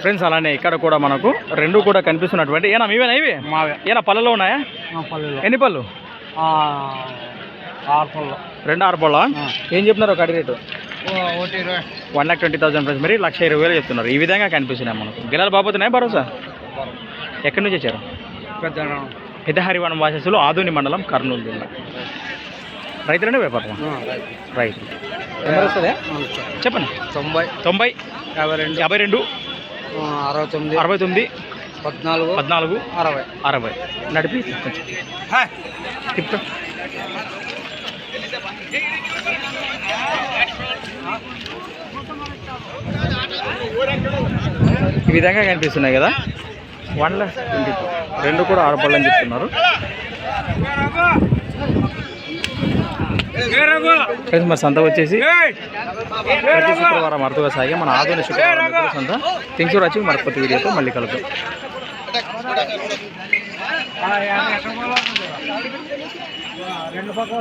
Friends అలానే ఇక్కడ కూడా మనకు రెండు కూడా కనిపిస్తున్నటువంటి ఏనా మీవేనా ఇవి? మావే. ఏనా పళ్ళలో ఉన్నాయా? ఎన్ని పళ్ళు? ఆరు పళ్ళు. రెండు ఆరు పళ్ళ? ఏం చెప్తున్నారు ఒక అడి rate? One lakh twenty thousand friends మరి లక్ష ఇరవై వేలు చెప్తున్నారు. ఈ విధంగా కనిపిస్తున్నాయి మనకు. గిలాలు బాబోతున్నాయి భరోసా? ఎక్కడి నుంచి వచ్చారు? పెద్ద పెద్ద హరివనం వాసస్సులు ఆదోని మండలం కర్నూలు జిల్లా రైతులనే వ్యాపారం రైతులు చెప్పండి. తొంభై. తొంభై యాభై రెండు. యాభై రెండు అరవై తొమ్మిది. అరవై తొమ్మిది పద్నాలుగు. పద్నాలుగు అరవై. అరవై. నడిపి. తిప్పు ఈ విధంగా కనిపిస్తున్నాయి కదా? వన్ లాక్ ట్వంటీ రెండు కూడా ఆరు పళ్ళు చెప్తున్నారు. ఫ్రెండ్స్ మరి సంత వచ్చేసి ప్రతి శుక్రవారం అరుదుగా సాగే మన ఆధునిక శుక్రవారం సంత. థింగ్స్ వచ్చి మరి కొత్త వీడియోతో మళ్ళీ కలుగుతాం రెండు పక్కల